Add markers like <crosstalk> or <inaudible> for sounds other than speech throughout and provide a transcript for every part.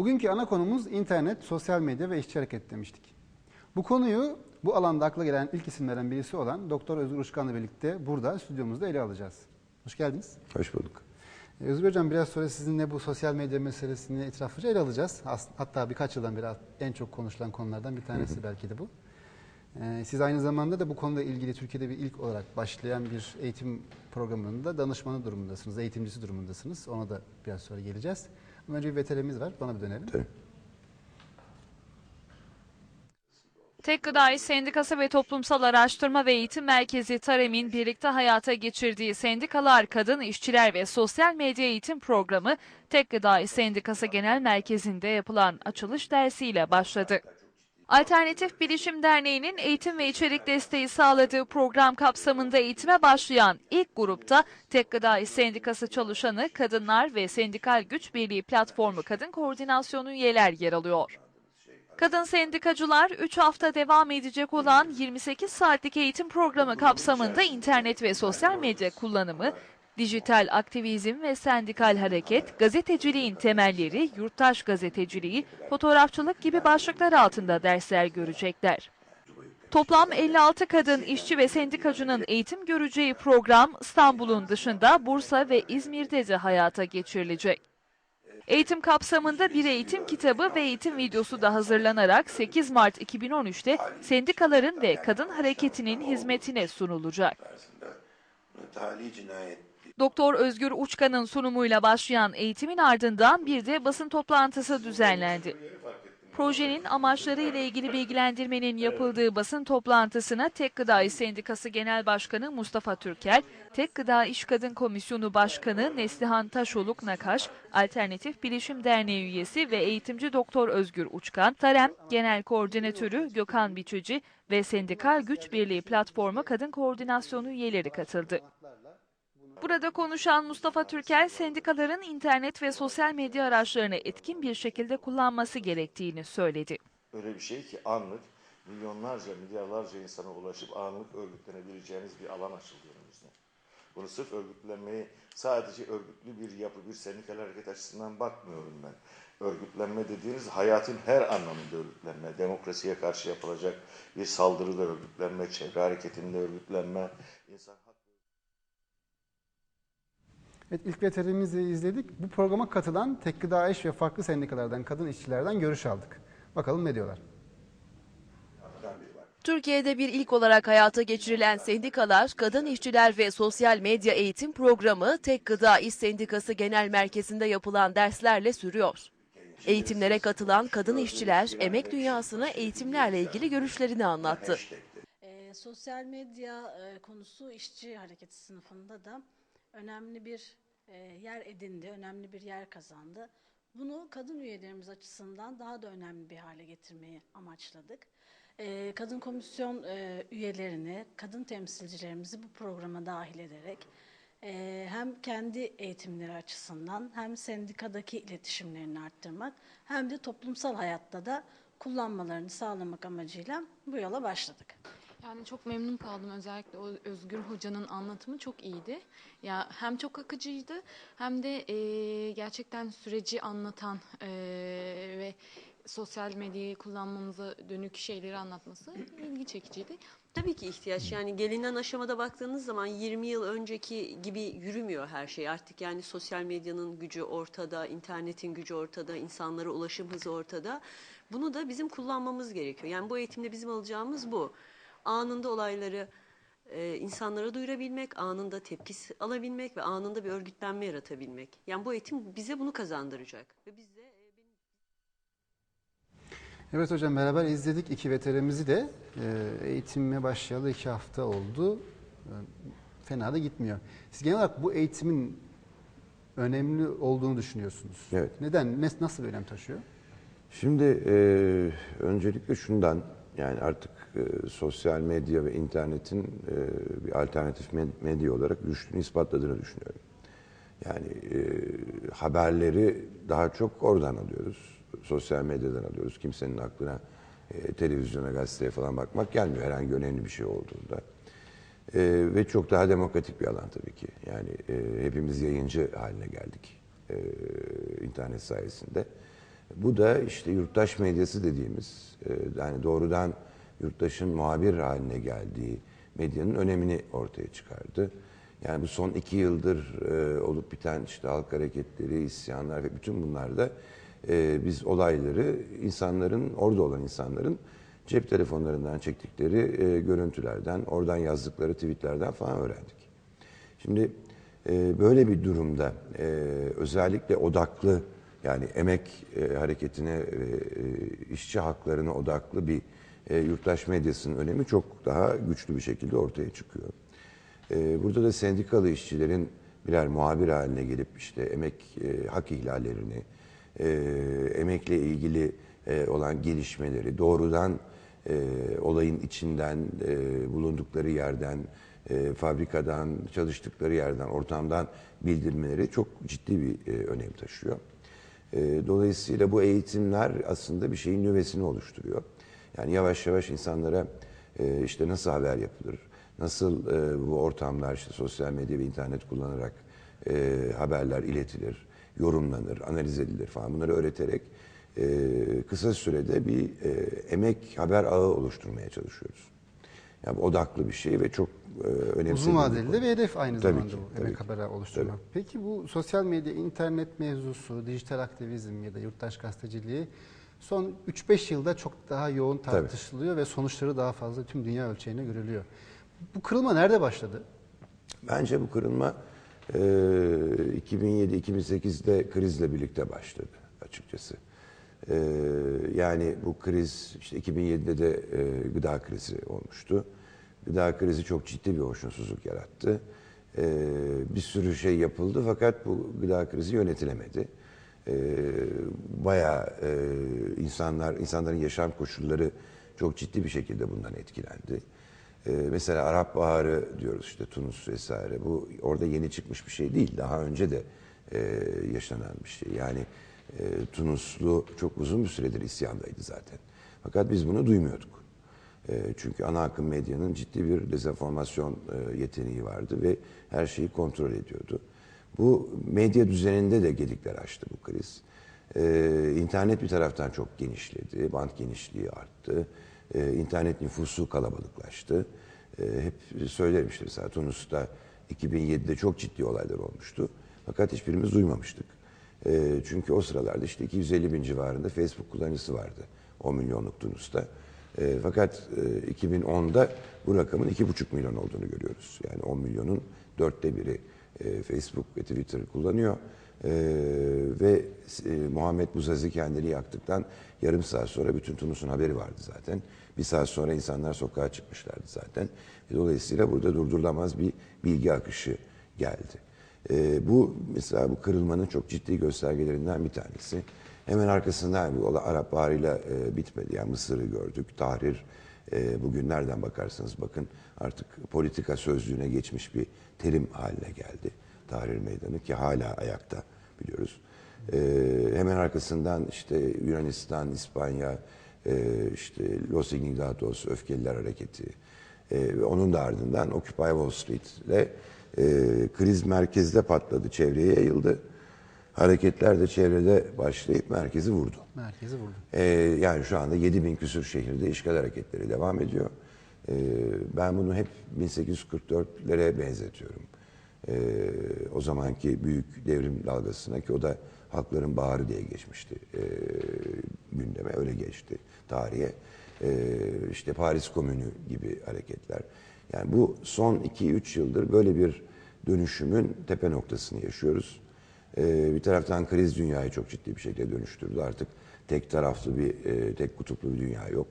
Bugünkü ana konumuz internet, sosyal medya ve işçi hareket demiştik. Bu konuyu bu alanda akla gelen ilk isimlerden birisi olan Doktor Özgür Uçkan'la birlikte burada stüdyomuzda ele alacağız. Hoş geldiniz. Hoş bulduk. Ee, Özgür Hocam biraz sonra sizinle bu sosyal medya meselesini etraflıca ele alacağız. Hatta birkaç yıldan beri en çok konuşulan konulardan bir tanesi belki de bu. Ee, Siz aynı zamanda da bu konuyla ilgili Türkiye'de bir ilk olarak başlayan bir eğitim programında danışmanı durumundasınız, eğitimcisi durumundasınız. Ona da biraz sonra geleceğiz. Önce bir veterimiz var, bana bir dönelim. Tabii. Tek Gıda İş Sendikası ve Toplumsal Araştırma ve Eğitim Merkezi TAREM'in birlikte hayata geçirdiği Sendikalar, Kadın İşçiler ve Sosyal Medya Eğitim Programı Tek Gıda İş Sendikası Genel Merkezi'nde yapılan açılış dersiyle başladı. Alternatif Bilişim Derneği'nin eğitim ve içerik desteği sağladığı program kapsamında eğitime başlayan ilk grupta Tek Gıda İş Sendikası çalışanı, kadınlar ve Sendikal Güç Birliği Platformu Kadın Koordinasyonu üyeler yer alıyor. Kadın sendikacılar 3 hafta devam edecek olan 28 saatlik eğitim programı kapsamında internet ve sosyal medya kullanımı, dijital aktivizm ve sendikal hareket, gazeteciliğin temelleri, yurttaş gazeteciliği, fotoğrafçılık gibi başlıklar altında dersler görecekler. Toplam 56 kadın işçi ve sendikacının eğitim göreceği program İstanbul'un dışında Bursa ve İzmir'de de hayata geçirilecek. Eğitim kapsamında bir eğitim kitabı ve eğitim videosu da hazırlanarak 8 Mart 2013'te sendikaların ve kadın hareketinin hizmetine sunulacak. Tali cinayet. Doktor Özgür Uçkan'ın sunumuyla başlayan eğitimin ardından bir de basın toplantısı düzenlendi. Projenin amaçları ile ilgili bilgilendirmenin yapıldığı basın toplantısına Tek Gıda İş Sendikası Genel Başkanı Mustafa Türker, Tek Gıda İş Kadın Komisyonu Başkanı Neslihan Taşoluk Nakaş, Alternatif Bilişim Derneği üyesi ve eğitimci Doktor Özgür Uçkan, Tarem Genel Koordinatörü Gökhan Biçici ve Sendikal Güç Birliği Platformu Kadın Koordinasyonu üyeleri katıldı. Burada konuşan Mustafa Türker, sendikaların internet ve sosyal medya araçlarını etkin bir şekilde kullanması gerektiğini söyledi. Öyle bir şey ki anlık milyonlarca, milyarlarca insana ulaşıp anlık örgütlenebileceğiniz bir alan açıldı önümüzde. Bunu sırf örgütlenmeyi sadece örgütlü bir yapı, bir sendikal hareket açısından bakmıyorum ben. Örgütlenme dediğiniz hayatın her anlamında örgütlenme. Demokrasiye karşı yapılacak bir saldırıda örgütlenme, çevre hareketinde örgütlenme, insan Evet, ilk veterimizi izledik. Bu programa katılan Tek Gıda İş ve farklı sendikalardan, kadın işçilerden görüş aldık. Bakalım ne diyorlar? Türkiye'de bir ilk olarak hayata geçirilen sendikalar, kadın işçiler ve sosyal medya eğitim programı Tek Gıda İş Sendikası Genel Merkezi'nde yapılan derslerle sürüyor. Eğitimlere katılan kadın işçiler emek dünyasına eğitimlerle ilgili görüşlerini anlattı. E, sosyal medya e, konusu işçi hareketi sınıfında da önemli bir e, yer edindi, önemli bir yer kazandı. Bunu kadın üyelerimiz açısından daha da önemli bir hale getirmeyi amaçladık. E, kadın komisyon e, üyelerini, kadın temsilcilerimizi bu programa dahil ederek hem kendi eğitimleri açısından hem sendikadaki iletişimlerini arttırmak hem de toplumsal hayatta da kullanmalarını sağlamak amacıyla bu yola başladık. Yani çok memnun kaldım özellikle o Özgür Hoca'nın anlatımı çok iyiydi. Ya hem çok akıcıydı hem de e, gerçekten süreci anlatan e, ve sosyal medyayı kullanmamıza dönük şeyleri anlatması ilgi çekiciydi. Tabii ki ihtiyaç. Yani gelinen aşamada baktığınız zaman 20 yıl önceki gibi yürümüyor her şey. Artık yani sosyal medyanın gücü ortada, internetin gücü ortada, insanlara ulaşım hızı ortada. Bunu da bizim kullanmamız gerekiyor. Yani bu eğitimde bizim alacağımız bu. Anında olayları e, insanlara duyurabilmek, anında tepkisi alabilmek ve anında bir örgütlenme yaratabilmek. Yani bu eğitim bize bunu kazandıracak. Ve biz de e, benim Evet hocam beraber izledik iki veterimizi de. Ee, eğitime başlayalı iki hafta oldu. Ee, Fena da gitmiyor. Siz genel olarak bu eğitimin önemli olduğunu düşünüyorsunuz. Evet. Neden? Ne- Nasıl bir önem taşıyor? Şimdi e, öncelikle şundan yani artık e, sosyal medya ve internetin e, bir alternatif med- medya olarak güçlüğünü ispatladığını düşünüyorum. Yani e, haberleri daha çok oradan alıyoruz. Sosyal medyadan alıyoruz. Kimsenin aklına e, televizyona, gazeteye falan bakmak gelmiyor herhangi önemli bir şey olduğunda. E, ve çok daha demokratik bir alan tabii ki. Yani e, hepimiz yayıncı haline geldik e, internet sayesinde. Bu da işte yurttaş medyası dediğimiz e, yani doğrudan yurttaşın muhabir haline geldiği medyanın önemini ortaya çıkardı. Yani bu son iki yıldır e, olup biten işte halk hareketleri, isyanlar ve bütün bunlarda e, biz olayları insanların, orada olan insanların cep telefonlarından çektikleri e, görüntülerden, oradan yazdıkları tweetlerden falan öğrendik. Şimdi e, böyle bir durumda e, özellikle odaklı yani emek e, hareketine ve e, işçi haklarına odaklı bir e, yurttaş medyasının önemi çok daha güçlü bir şekilde ortaya çıkıyor. E, burada da sendikalı işçilerin birer muhabir haline gelip işte emek e, hak ihlallerini, e, emekle ilgili e, olan gelişmeleri doğrudan e, olayın içinden, e, bulundukları yerden, e, fabrikadan, çalıştıkları yerden, ortamdan bildirmeleri çok ciddi bir e, önem taşıyor. E, dolayısıyla bu eğitimler aslında bir şeyin nüvesini oluşturuyor. Yani yavaş yavaş insanlara e, işte nasıl haber yapılır, nasıl e, bu ortamlar işte sosyal medya ve internet kullanarak e, haberler iletilir, yorumlanır, analiz edilir falan bunları öğreterek e, kısa sürede bir e, emek haber ağı oluşturmaya çalışıyoruz. Yani odaklı bir şey ve çok e, önemli. Uzun vadeli de bir hedef aynı Tabii zamanda ki, bu tabii emek ki. haberi oluşturmak. Peki bu sosyal medya, internet mevzusu, dijital aktivizm ya da yurttaş gazeteciliği son 3-5 yılda çok daha yoğun tartışılıyor ve sonuçları daha fazla tüm dünya ölçeğine görülüyor. Bu kırılma nerede başladı? Bence bu kırılma e, 2007-2008'de krizle birlikte başladı açıkçası. E, yani bu kriz işte 2007'de de e, gıda krizi olmuştu. Gıda krizi çok ciddi bir hoşnutsuzluk yarattı. E, bir sürü şey yapıldı fakat bu gıda krizi yönetilemedi. E, bayağı e, insanlar insanların yaşam koşulları çok ciddi bir şekilde bundan etkilendi. Ee, mesela Arap Baharı diyoruz işte Tunus vesaire. Bu orada yeni çıkmış bir şey değil. Daha önce de e, yaşanan bir şey. Yani e, Tunuslu çok uzun bir süredir isyandaydı zaten. Fakat biz bunu duymuyorduk. E, çünkü ana akım medyanın ciddi bir dezenformasyon e, yeteneği vardı ve her şeyi kontrol ediyordu. Bu medya düzeninde de gedikler açtı bu kriz. E, internet bir taraftan çok genişledi, band genişliği arttı. E, internet nüfusu kalabalıklaştı. E, hep söylerim işte mesela Tunus'ta 2007'de çok ciddi olaylar olmuştu. Fakat hiçbirimiz duymamıştık. E, çünkü o sıralarda işte 250 bin civarında Facebook kullanıcısı vardı 10 milyonluk Tunus'ta. E, fakat e, 2010'da bu rakamın 2,5 milyon olduğunu görüyoruz. Yani 10 milyonun dörtte biri e, Facebook ve Twitter kullanıyor. E, ve e, Muhammed Buzazi kendini yaktıktan yarım saat sonra bütün Tunus'un haberi vardı zaten. Bir saat sonra insanlar sokağa çıkmışlardı zaten. Dolayısıyla burada durdurulamaz bir bilgi akışı geldi. Bu mesela bu kırılmanın çok ciddi göstergelerinden bir tanesi. Hemen arkasından bu Arap Baharı'yla e, bitmedi. Yani Mısır'ı gördük, Tahrir. E, bugün nereden bakarsanız bakın artık politika sözlüğüne geçmiş bir terim haline geldi. Tahrir Meydanı ki hala ayakta biliyoruz. E, hemen arkasından işte Yunanistan, İspanya, e, işte Los Indignados, Öfkeliler Hareketi e, ve onun da ardından Occupy Wall Street ile e, kriz merkezde patladı, çevreye yayıldı. Hareketler de çevrede başlayıp merkezi vurdu. Merkezi vurdu. Ee, yani şu anda 7 bin küsur şehirde işgal hareketleri devam ediyor. Ee, ben bunu hep 1844'lere benzetiyorum. Ee, o zamanki büyük devrim dalgasına ki o da Halkların Baharı diye geçmişti ee, gündeme, öyle geçti tarihe. Ee, işte Paris Komünü gibi hareketler. Yani bu son 2-3 yıldır böyle bir dönüşümün tepe noktasını yaşıyoruz. Ee, bir taraftan kriz dünyayı çok ciddi bir şekilde dönüştürdü. Artık tek taraflı bir, e, tek kutuplu bir dünya yok.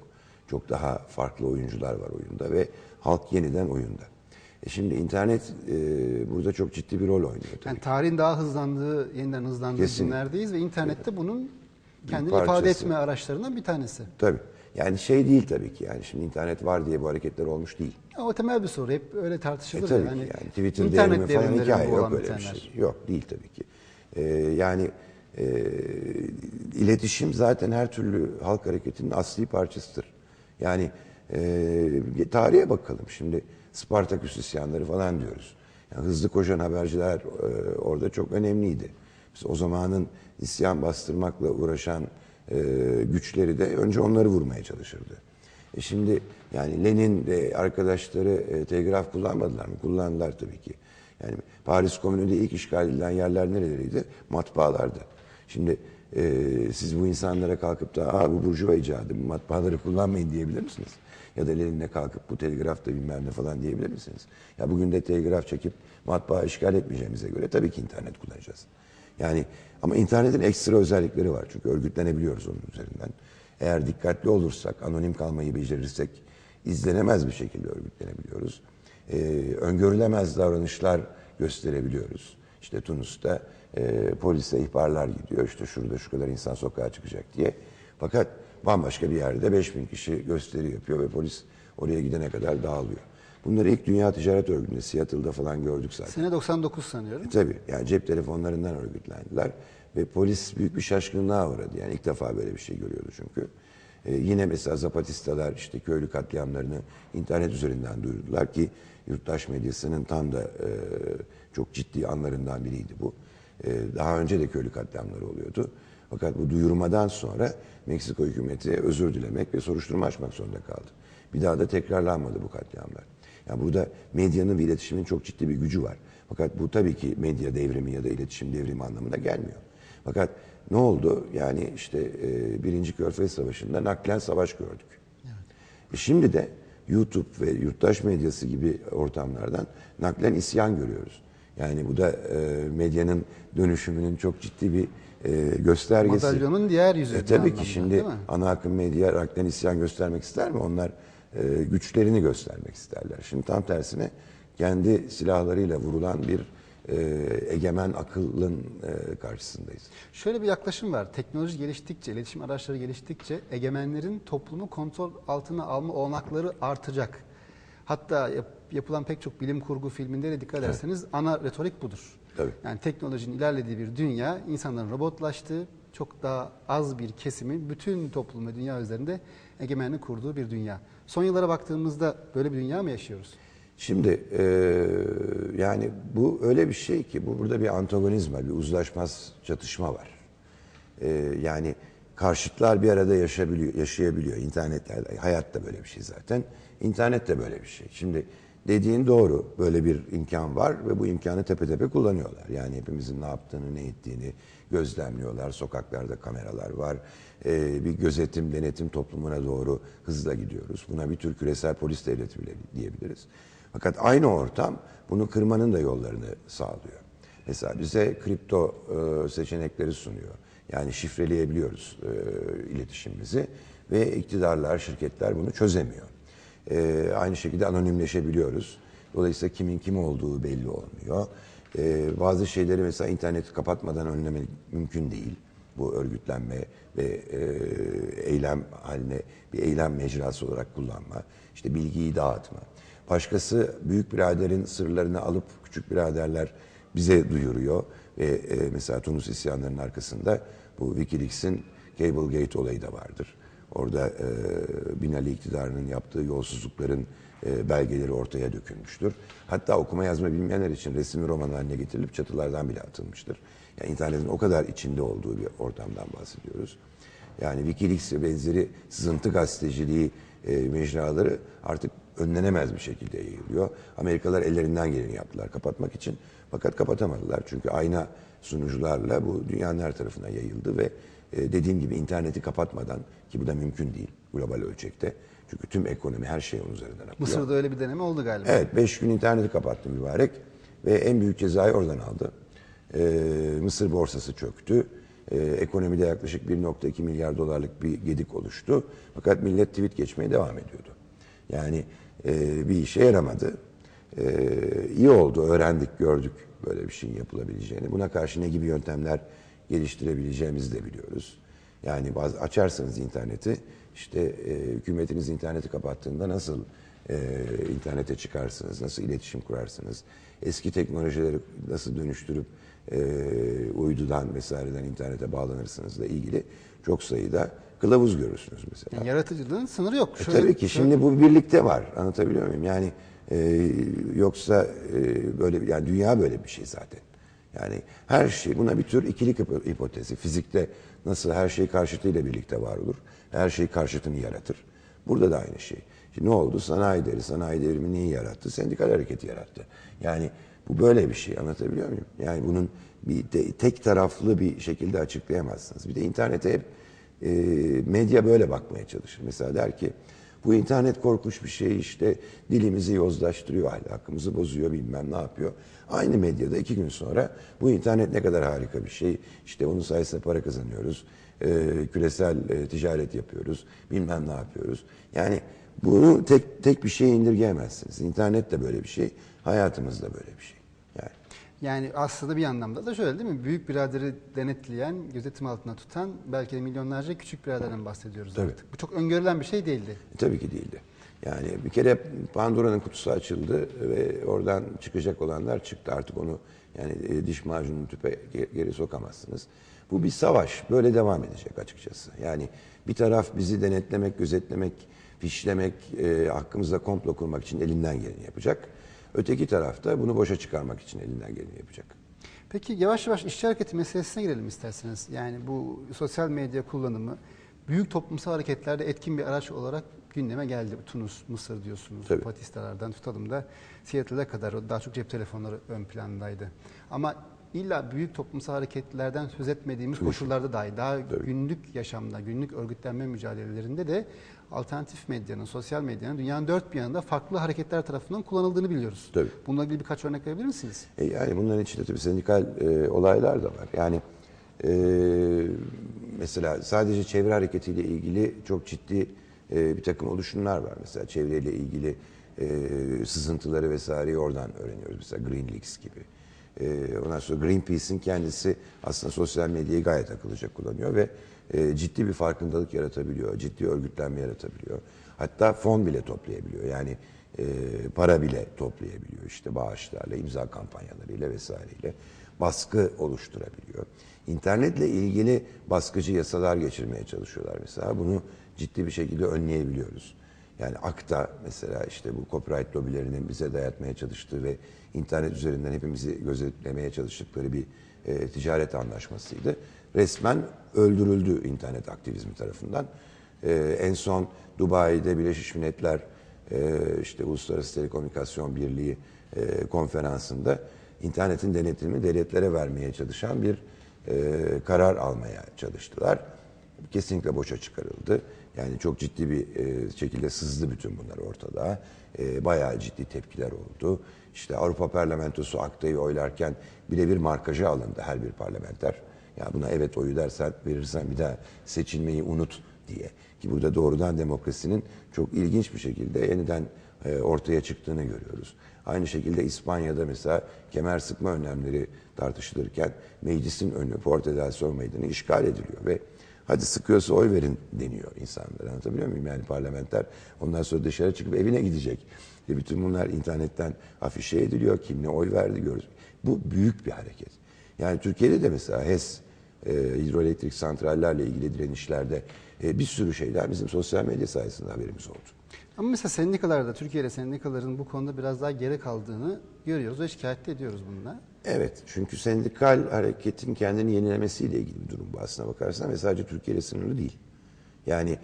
Çok daha farklı oyuncular var oyunda ve halk yeniden oyunda. E şimdi internet e, burada çok ciddi bir rol oynuyor tabii. Yani tarihin daha hızlandığı, yeniden hızlandığı Kesinlikle. günlerdeyiz ve internette bunun kendini parçası. ifade etme araçlarından bir tanesi. Tabii. Yani şey değil tabii ki yani şimdi internet var diye bu hareketler olmuş değil. Ya, o temel bir soru. Hep öyle E tartışılır. tabii ya. ki yani Twitter devrimi falan hikaye yok öyle bir şey. Yok değil tabii ki. Ee, yani e, iletişim zaten her türlü halk hareketinin asli parçasıdır. Yani e, tarihe bakalım şimdi Spartaküs isyanları falan diyoruz. Yani hızlı koşan haberciler e, orada çok önemliydi. Biz o zamanın isyan bastırmakla uğraşan e, güçleri de önce onları vurmaya çalışırdı. E şimdi yani Lenin ve arkadaşları e, telgraf kullanmadılar mı? Kullandılar tabii ki. Yani Paris Komünü'nde ilk işgal edilen yerler nereleriydi? Matbaalardı. Şimdi e, siz bu insanlara kalkıp da Aa, bu burjuva icadı, matbaaları kullanmayın diyebilir misiniz? Ya da Lenin'e kalkıp bu telgraf da bilmem ne falan diyebilir misiniz? Ya bugün de telgraf çekip matbaa işgal etmeyeceğimize göre tabii ki internet kullanacağız. Yani ama internetin ekstra özellikleri var. Çünkü örgütlenebiliyoruz onun üzerinden. Eğer dikkatli olursak, anonim kalmayı becerirsek izlenemez bir şekilde örgütlenebiliyoruz. Ee, öngörülemez davranışlar gösterebiliyoruz. İşte Tunus'ta e, polise ihbarlar gidiyor. İşte şurada şu kadar insan sokağa çıkacak diye. Fakat bambaşka bir yerde 5000 kişi gösteri yapıyor ve polis oraya gidene kadar dağılıyor. Bunları ilk Dünya Ticaret Örgütü'nde, Seattle'da falan gördük zaten. Sene 99 sanıyorum. E, tabii yani cep telefonlarından örgütlendiler ve polis büyük bir şaşkınlığa uğradı. Yani ilk defa böyle bir şey görüyordu çünkü. E, yine mesela Zapatistalar işte köylü katliamlarını internet üzerinden duyurdular ki yurttaş medyasının tam da e, çok ciddi anlarından biriydi bu. E, daha önce de köylü katliamları oluyordu. Fakat bu duyurmadan sonra Meksika hükümeti özür dilemek ve soruşturma açmak zorunda kaldı. Bir daha da tekrarlanmadı bu katliamlar. Yani burada medyanın ve iletişimin çok ciddi bir gücü var. Fakat bu tabii ki medya devrimi ya da iletişim devrimi anlamına gelmiyor. Fakat ne oldu? Yani işte e, Birinci Körfez Savaşı'nda naklen savaş gördük. E şimdi de YouTube ve yurttaş medyası gibi ortamlardan naklen isyan görüyoruz. Yani bu da e, medyanın dönüşümünün çok ciddi bir e, göstergesi. Madalyonun diğer yüzü. E, tabii ki şimdi ana akım medya naklen isyan göstermek ister mi? Onlar e, güçlerini göstermek isterler. Şimdi tam tersine kendi silahlarıyla vurulan bir e, egemen akıllın e, karşısındayız. Şöyle bir yaklaşım var. Teknoloji geliştikçe, iletişim araçları geliştikçe egemenlerin toplumu kontrol altına alma olanakları artacak. Hatta yap- yapılan pek çok bilim kurgu filminde de dikkat ederseniz ana retorik budur. Tabii. Yani teknolojinin ilerlediği bir dünya, insanların robotlaştığı, çok daha az bir kesimin bütün toplum ve dünya üzerinde egemenlik kurduğu bir dünya. Son yıllara baktığımızda böyle bir dünya mı yaşıyoruz? Şimdi e, yani bu öyle bir şey ki bu burada bir antagonizma, bir uzlaşmaz çatışma var. E, yani karşıtlar bir arada yaşayabiliyor, yaşayabiliyor. İnternetlerde, hayat da böyle bir şey zaten. İnternet de böyle bir şey. Şimdi dediğin doğru, böyle bir imkan var ve bu imkanı tepe tepe kullanıyorlar. Yani hepimizin ne yaptığını, ne ettiğini gözlemliyorlar. Sokaklarda kameralar var. E, bir gözetim, denetim toplumuna doğru hızla gidiyoruz. Buna bir tür küresel polis devleti bile diyebiliriz. Fakat aynı ortam bunu kırmanın da yollarını sağlıyor. Mesela bize kripto e, seçenekleri sunuyor. Yani şifreleyebiliyoruz e, iletişimimizi ve iktidarlar, şirketler bunu çözemiyor. E, aynı şekilde anonimleşebiliyoruz. Dolayısıyla kimin kim olduğu belli olmuyor. E, bazı şeyleri mesela interneti kapatmadan önlemek mümkün değil. Bu örgütlenme ve eylem haline bir eylem mecrası olarak kullanma. İşte bilgiyi dağıtma. Başkası büyük biraderin sırlarını alıp küçük biraderler bize duyuruyor. Ve e, mesela Tunus isyanlarının arkasında bu Wikileaks'in Cablegate olayı da vardır. Orada e, Binali iktidarının yaptığı yolsuzlukların e, belgeleri ortaya dökülmüştür. Hatta okuma yazma bilmeyenler için resimli roman haline getirilip çatılardan bile atılmıştır. Yani internetin o kadar içinde olduğu bir ortamdan bahsediyoruz. Yani Wikileaks ve benzeri sızıntı gazeteciliği e, mecraları artık önlenemez bir şekilde yayılıyor. Amerikalılar ellerinden geleni yaptılar kapatmak için. Fakat kapatamadılar. Çünkü ayna sunucularla bu dünyanın her tarafına yayıldı ve e, dediğim gibi interneti kapatmadan ki bu da mümkün değil global ölçekte. Çünkü tüm ekonomi her şey onun üzerinden akıyor. Mısır'da öyle bir deneme oldu galiba. Evet 5 gün interneti kapattı mübarek ve en büyük cezayı oradan aldı. Ee, Mısır borsası çöktü. Ee, ekonomide yaklaşık 1.2 milyar dolarlık bir gedik oluştu. Fakat millet tweet geçmeye devam ediyordu. Yani e, bir işe yaramadı. Ee, iyi oldu, öğrendik, gördük böyle bir şeyin yapılabileceğini. Buna karşı ne gibi yöntemler geliştirebileceğimizi de biliyoruz. Yani bazı açarsanız interneti, işte e, hükümetiniz interneti kapattığında nasıl e, internete çıkarsınız, nasıl iletişim kurarsınız, eski teknolojileri nasıl dönüştürüp e, uydudan vesaireden internete bağlanırsınızla ilgili çok sayıda kılavuz görürsünüz mesela. Yani yaratıcılığın sınırı yok. E, Şöyle- tabii ki şimdi bu birlikte var. Anlatabiliyor muyum? Yani e, yoksa e, böyle yani dünya böyle bir şey zaten. Yani her şey buna bir tür ikilik hipo- hipotezi. Fizikte nasıl her şey karşıtıyla birlikte var olur, her şey karşıtını yaratır. Burada da aynı şey. Şimdi ne oldu? Sanayi devri, sanayi devrimi neyi yarattı? Sendikal hareketi yarattı. Yani bu böyle bir şey anlatabiliyor muyum? Yani bunun bir de, tek taraflı bir şekilde açıklayamazsınız. Bir de internete hep e, medya böyle bakmaya çalışır. Mesela der ki bu internet korkunç bir şey işte dilimizi yozlaştırıyor, ahlakımızı bozuyor bilmem ne yapıyor. Aynı medyada iki gün sonra bu internet ne kadar harika bir şey. İşte onun sayesinde para kazanıyoruz. e, küresel e, ticaret yapıyoruz. Bilmem ne yapıyoruz. Yani bunu tek tek bir şeye indirgeyemezsiniz. İnternet de böyle bir şey. Hayatımız da böyle bir şey. Yani aslında bir anlamda da şöyle değil mi? Büyük biraderi denetleyen, gözetim altında tutan belki de milyonlarca küçük biraderden bahsediyoruz Tabii. artık. Bu çok öngörülen bir şey değildi. E, Tabii ki değildi. Yani bir kere Pandora'nın kutusu açıldı ve oradan çıkacak olanlar çıktı. Artık onu yani e, diş macununu tüpe ge- geri sokamazsınız. Bu bir savaş. Böyle devam edecek açıkçası. Yani bir taraf bizi denetlemek, gözetlemek, fişlemek, e, hakkımızda komplo kurmak için elinden geleni yapacak. Öteki tarafta bunu boşa çıkarmak için elinden geleni yapacak. Peki yavaş yavaş işçi hareketi meselesine girelim isterseniz. Yani bu sosyal medya kullanımı büyük toplumsal hareketlerde etkin bir araç olarak gündeme geldi. Tunus, Mısır diyorsunuz. Tabii. Patistalardan tutalım da Seattle'a kadar daha çok cep telefonları ön plandaydı. Ama illa büyük toplumsal hareketlerden söz etmediğimiz koşullarda dahi daha günlük yaşamda, günlük örgütlenme mücadelelerinde de alternatif medyanın, sosyal medyanın dünyanın dört bir yanında farklı hareketler tarafından kullanıldığını biliyoruz. Tabii. Bununla ilgili birkaç örnek verebilir misiniz? E yani bunların içinde tabii sendikal e, olaylar da var. Yani e, mesela sadece çevre hareketiyle ilgili çok ciddi e, bir takım oluşumlar var. Mesela çevreyle ilgili e, sızıntıları vesaireyi oradan öğreniyoruz. Mesela Green Leaks gibi. E, ondan sonra Greenpeace'in kendisi aslında sosyal medyayı gayet akıllıca kullanıyor ve e, ciddi bir farkındalık yaratabiliyor, ciddi örgütlenme yaratabiliyor. Hatta fon bile toplayabiliyor. Yani e, para bile toplayabiliyor işte bağışlarla, imza kampanyalarıyla vesaireyle baskı oluşturabiliyor. İnternetle ilgili baskıcı yasalar geçirmeye çalışıyorlar mesela. Bunu ciddi bir şekilde önleyebiliyoruz. Yani AKTA mesela işte bu copyright lobilerinin bize dayatmaya çalıştığı ve internet üzerinden hepimizi gözetlemeye çalıştıkları bir e, ticaret anlaşmasıydı. Resmen öldürüldü internet aktivizmi tarafından. E, en son Dubai'de Birleşmiş Milletler e, işte Uluslararası Telekomünikasyon Birliği e, konferansında internetin denetimini devletlere vermeye çalışan bir e, karar almaya çalıştılar. Kesinlikle boşa çıkarıldı. Yani çok ciddi bir e, şekilde sızdı bütün bunlar ortada. E, bayağı ciddi tepkiler oldu. İşte Avrupa Parlamentosu aktayı oylarken birebir markajı alındı her bir parlamenter. Ya buna evet oyu dersen verirsen bir daha seçilmeyi unut diye. Ki burada doğrudan demokrasinin çok ilginç bir şekilde yeniden e, ortaya çıktığını görüyoruz. Aynı şekilde İspanya'da mesela kemer sıkma önlemleri tartışılırken meclisin önü Puerta del Sol Meydanı işgal ediliyor ve hadi sıkıyorsa oy verin deniyor insanlara. Anlatabiliyor muyum? Yani parlamenter ondan sonra dışarı çıkıp evine gidecek. Ve bütün bunlar internetten afişe ediliyor. Kim ne oy verdi görürüz. Bu büyük bir hareket. Yani Türkiye'de de mesela HES e, hidroelektrik santrallerle ilgili direnişlerde e, bir sürü şeyler bizim sosyal medya sayesinde haberimiz oldu. Ama mesela sendikalarda, Türkiye'de sendikaların bu konuda biraz daha geri kaldığını görüyoruz ve şikayet de ediyoruz bununla. Evet çünkü sendikal hareketin kendini yenilemesiyle ilgili bir durum bu aslına bakarsan ve sadece Türkiye ile sınırlı değil. Yani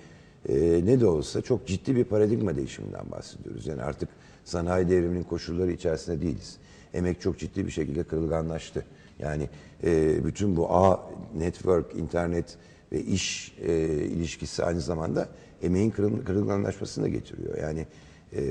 e, ne de olsa çok ciddi bir paradigma değişiminden bahsediyoruz. Yani artık sanayi devriminin koşulları içerisinde değiliz. Emek çok ciddi bir şekilde kırılganlaştı. Yani e, bütün bu ağ, network, internet ve iş e, ilişkisi aynı zamanda emeğin kırıl- kırılganlaşmasını da getiriyor. Yani e,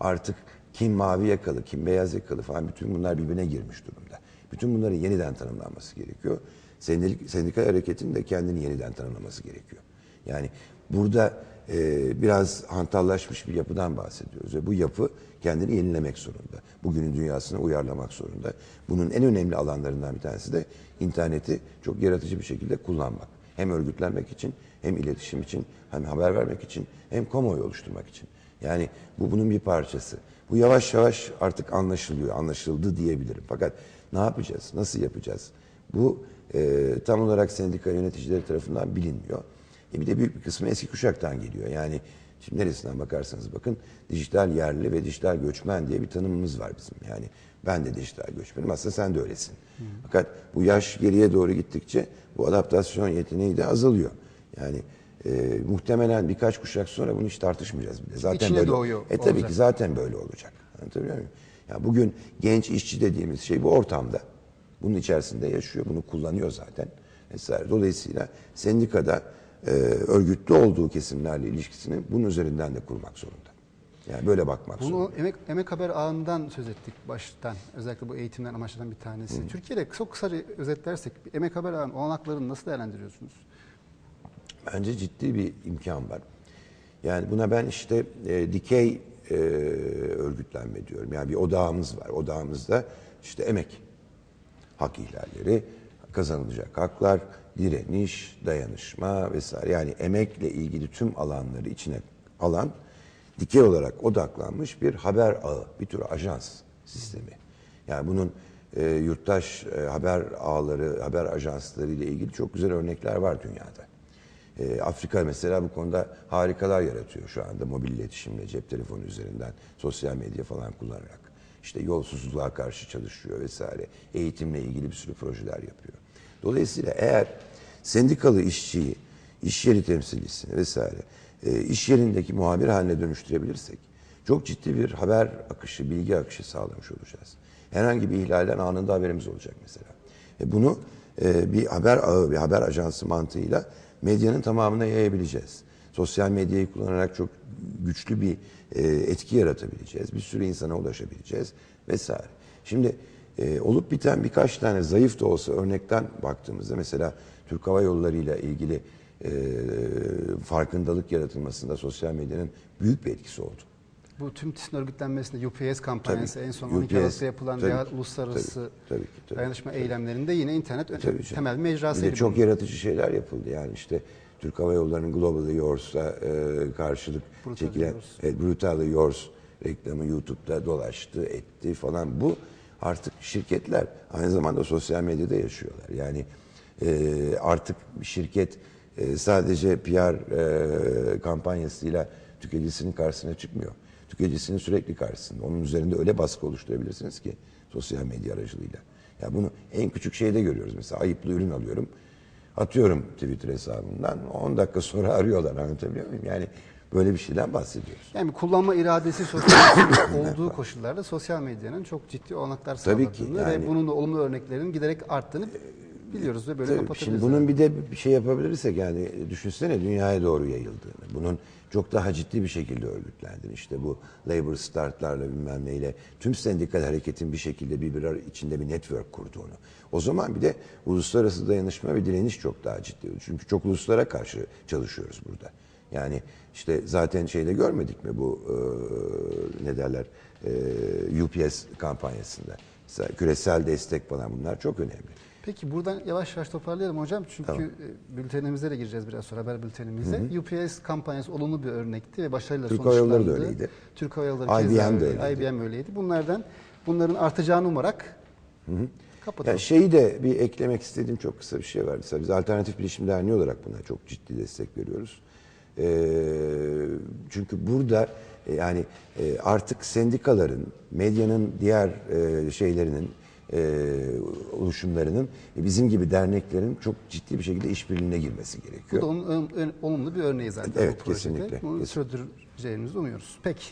artık kim mavi yakalı, kim beyaz yakalı falan bütün bunlar birbirine girmiş durumda. Bütün bunların yeniden tanımlanması gerekiyor. Sendik, sendikal hareketin de kendini yeniden tanımlaması gerekiyor. Yani burada e, biraz hantallaşmış bir yapıdan bahsediyoruz ve bu yapı kendini yenilemek zorunda. Bugünün dünyasına uyarlamak zorunda. Bunun en önemli alanlarından bir tanesi de interneti çok yaratıcı bir şekilde kullanmak. Hem örgütlenmek için, hem iletişim için, hem haber vermek için, hem kamuoyu oluşturmak için. Yani bu bunun bir parçası. Bu yavaş yavaş artık anlaşılıyor, anlaşıldı diyebilirim. Fakat ne yapacağız, nasıl yapacağız? Bu e, tam olarak sendika yöneticileri tarafından bilinmiyor. E bir de büyük bir kısmı eski kuşaktan geliyor. Yani Şimdi neresinden bakarsanız bakın dijital yerli ve dijital göçmen diye bir tanımımız var bizim. Yani ben de dijital göçmenim aslında sen de öylesin. Fakat bu yaş geriye doğru gittikçe bu adaptasyon yeteneği de azalıyor. Yani e, muhtemelen birkaç kuşak sonra bunu hiç tartışmayacağız bile. Zaten İçine böyle, doğuyor E tabii olacak. ki zaten böyle olacak. Anlatabiliyor muyum? Ya bugün genç işçi dediğimiz şey bu ortamda. Bunun içerisinde yaşıyor, bunu kullanıyor zaten. Mesela dolayısıyla sendikada e, örgütlü olduğu kesimlerle ilişkisini bunun üzerinden de kurmak zorunda. Yani böyle bakmak Bunu zorunda. emek, emek haber ağından söz ettik baştan. Özellikle bu eğitimden amaçlanan bir tanesi. Türkiye'de çok kısaca özetlersek emek haber ağının olanaklarını nasıl değerlendiriyorsunuz? Bence ciddi bir imkan var. Yani buna ben işte e, dikey e, örgütlenme diyorum. Yani bir odağımız var. Odağımızda işte emek, hak ihlalleri, kazanılacak haklar, direniş, dayanışma vesaire. Yani emekle ilgili tüm alanları içine alan dikey olarak odaklanmış bir haber ağı, bir tür ajans sistemi. Yani bunun e, yurttaş e, haber ağları, haber ajansları ile ilgili çok güzel örnekler var dünyada. E, Afrika mesela bu konuda harikalar yaratıyor şu anda mobil iletişimle, cep telefonu üzerinden, sosyal medya falan kullanarak. İşte yolsuzluğa karşı çalışıyor vesaire. Eğitimle ilgili bir sürü projeler yapıyor. Dolayısıyla eğer sendikalı işçiyi, iş yeri temsilcisini vesaire e, iş yerindeki muhabir haline dönüştürebilirsek çok ciddi bir haber akışı, bilgi akışı sağlamış olacağız. Herhangi bir ihlalden anında haberimiz olacak mesela. Ve bunu e, bir haber ağı, bir haber ajansı mantığıyla medyanın tamamına yayabileceğiz. Sosyal medyayı kullanarak çok güçlü bir e, etki yaratabileceğiz. Bir sürü insana ulaşabileceğiz vesaire. Şimdi e, olup biten birkaç tane zayıf da olsa örnekten baktığımızda mesela Türk Hava Yolları ile ilgili e, farkındalık yaratılmasında sosyal medyanın büyük bir etkisi oldu. Bu tüm TİS'in örgütlenmesinde UPS kampanyası Tabii. en son UPS, 12 Aralık'ta yapılan tabii diğer ki, uluslararası tabii, tabii ki, tabii. dayanışma eylemlerinde yine internet Tabii canım. temel mecrasıydı. çok bunun. yaratıcı şeyler yapıldı. Yani işte Türk Hava Yolları'nın Global Your's'a e, karşılık Brutal çekilen Yours. evet, Brutal Yours reklamı YouTube'da dolaştı, etti falan. Bu artık şirketler aynı zamanda sosyal medyada yaşıyorlar. Yani e, artık şirket e, sadece PR e, kampanyasıyla tüketicisinin karşısına çıkmıyor. Tüketicisinin sürekli karşısında. Onun üzerinde öyle baskı oluşturabilirsiniz ki sosyal medya aracılığıyla. Ya bunu en küçük şeyde görüyoruz. Mesela ayıplı ürün alıyorum. Atıyorum Twitter hesabından. 10 dakika sonra <laughs> arıyorlar anlatabiliyor muyum? Yani böyle bir şeyden bahsediyoruz. Yani kullanma iradesi sosyal <coughs> olduğu koşullarda sosyal medyanın çok ciddi olanaklar Tabii sağladığını ki, yani- ve bunun da olumlu örneklerinin giderek arttığını biliyoruz ve böyle Tabii, kapatabiliriz. Şimdi bunun yani. bir de bir şey yapabilirsek yani düşünsene dünyaya doğru yayıldığını. Bunun çok daha ciddi bir şekilde örgütlendiğini. İşte bu labor startlarla bilmem neyle tüm sendikal hareketin bir şekilde birbiri içinde bir network kurduğunu. O zaman bir de uluslararası dayanışma ve direniş çok daha ciddi. Çünkü çok uluslara karşı çalışıyoruz burada. Yani işte zaten şeyde görmedik mi bu e, ne derler e, UPS kampanyasında. Mesela küresel destek falan bunlar çok önemli. Peki buradan yavaş yavaş toparlayalım hocam. Çünkü Tamam. e, bültenimize de gireceğiz biraz sonra haber bültenimize. UPS kampanyası olumlu bir örnekti ve başarıyla Türk Hava Yolları da sonuçlandı. öyleydi. Türk Hava Yolları IBM de öyleydi. IBM öyleydi. Bunlardan bunların artacağını umarak kapatalım. Yani şeyi de bir eklemek istediğim çok kısa bir şey var. Mesela biz Alternatif Bilişim Derneği olarak buna çok ciddi destek veriyoruz. Ee, çünkü burada e, yani e, artık sendikaların, medyanın diğer e, şeylerinin, e, oluşumlarının e, bizim gibi derneklerin çok ciddi bir şekilde işbirliğine girmesi Bu gerekiyor. da onun ön- ön- olumlu bir örneği zaten Evet, bu projede. kesinlikle, Bunu kesinlikle. sürdüreceğimizi umuyoruz. Peki.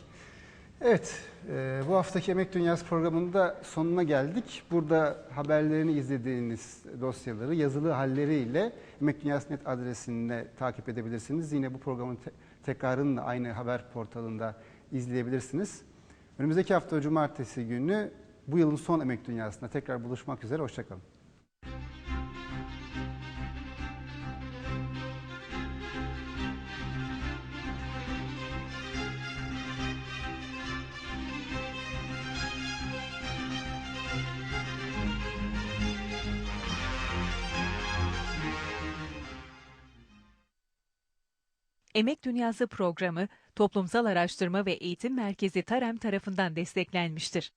Evet, e, bu haftaki Emek Dünyası programında sonuna geldik. Burada haberlerini izlediğiniz dosyaları yazılı halleriyle Emek Dünyası net adresinde takip edebilirsiniz. Yine bu programın te- tekrarını aynı haber portalında izleyebilirsiniz. Önümüzdeki hafta Cumartesi günü bu yılın son Emek Dünyası'nda tekrar buluşmak üzere. Hoşçakalın. Emek Dünyası programı Toplumsal Araştırma ve Eğitim Merkezi TAREM tarafından desteklenmiştir.